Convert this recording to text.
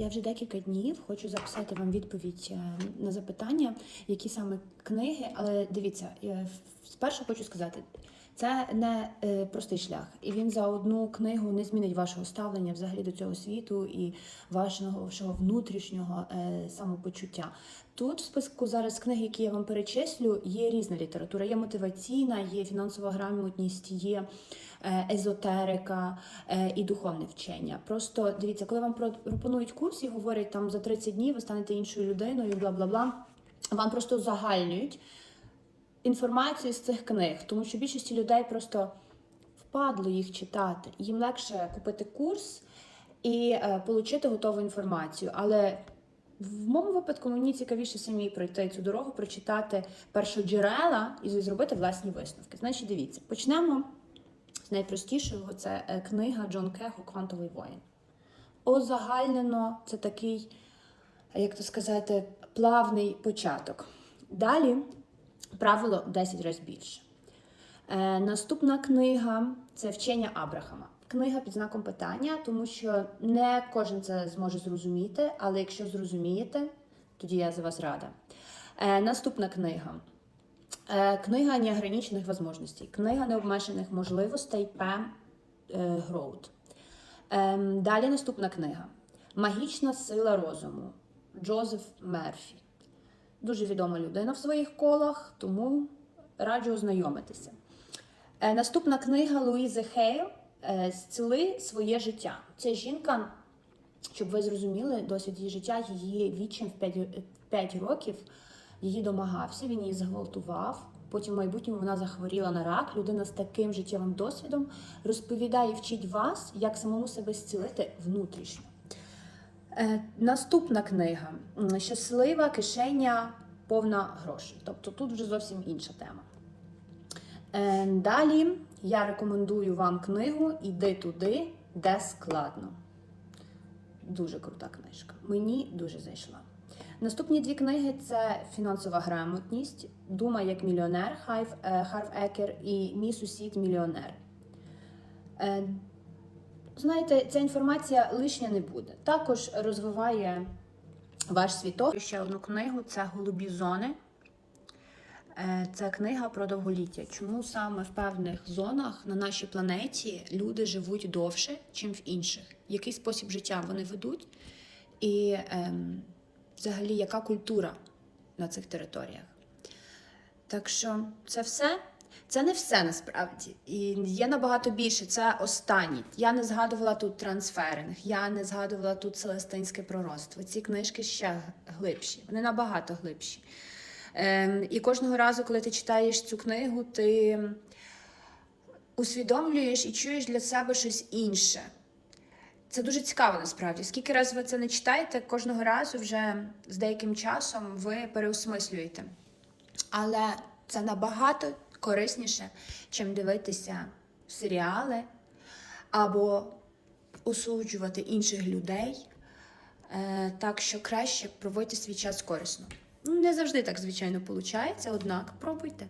Я вже декілька днів хочу записати вам відповідь е, на запитання, які саме книги. Але дивіться, спершу хочу сказати, це не е, простий шлях, і він за одну книгу не змінить вашого ставлення взагалі до цього світу і вашого внутрішнього е, самопочуття. Тут в списку зараз книг, які я вам перечислю, є різна література. Є мотиваційна, є фінансова грамотність, є е, езотерика і духовне вчення. Просто дивіться, коли вам про- пропонують курс і говорять там за 30 днів ви станете іншою людиною, бла бла бла. Вам просто загальнюють інформацію з цих книг, тому що більшості людей просто впадло їх читати. Їм легше купити курс і е, отримати готову інформацію. Але в моєму випадку мені цікавіше самі пройти цю дорогу, прочитати першоджерела і зробити власні висновки. Значить, дивіться, почнемо з найпростішого. Це е, книга Джон Кеху Квантовий воїн. Озагальнено це такий, як то сказати, плавний початок. Далі правило 10 разів більше. Е, наступна книга це вчення Абрахама. Книга під знаком питання, тому що не кожен це зможе зрозуміти, але якщо зрозумієте, тоді я за вас рада. Е, наступна книга. Е, книга неограничених можливостей. Книга необмежених можливостей Пем е, Гроуд. Ем, далі наступна книга. Магічна сила розуму. Джозеф Мерфі. Дуже відома людина в своїх колах, тому раджу ознайомитися. Е, наступна книга Луїзи Хейл е, Зціли своє життя. Це жінка, щоб ви зрозуміли, досвід її життя, її відчим в 5, 5 років її домагався, він її зґвалтував. Потім в майбутньому вона захворіла на рак. Людина з таким життєвим досвідом розповідає вчить вас, як самому себе зцілити внутрішньо. Е, наступна книга Щаслива кишеня повна грошей. Тобто тут вже зовсім інша тема. Е, далі я рекомендую вам книгу Іди туди, де складно. Дуже крута книжка. Мені дуже зайшла. Наступні дві книги це фінансова грамотність, Думай як мільйонер е, Харв Екер і Мій сусід мільйонер. Знаєте, ця інформація лишня не буде. Також розвиває ваш світок. Ще одну книгу це Голубі зони. Е, Це книга про довголіття. Чому саме в певних зонах на нашій планеті люди живуть довше, чим в інших? Який спосіб життя вони ведуть? І ем, взагалі, яка культура на цих територіях? Так що це все. Це не все насправді. І є набагато більше. Це останні. Я не згадувала тут трансферинг, я не згадувала тут Селестинське пророцтво. Ці книжки ще глибші, вони набагато глибші. Ем, і кожного разу, коли ти читаєш цю книгу, ти усвідомлюєш і чуєш для себе щось інше. Це дуже цікаво насправді. Скільки разів ви це не читаєте, кожного разу вже з деяким часом ви переосмислюєте. Але це набагато корисніше, чим дивитися серіали або осуджувати інших людей. Е, так що краще проводьте свій час корисно. Ну, Не завжди так, звичайно, виходить, однак пробуйте.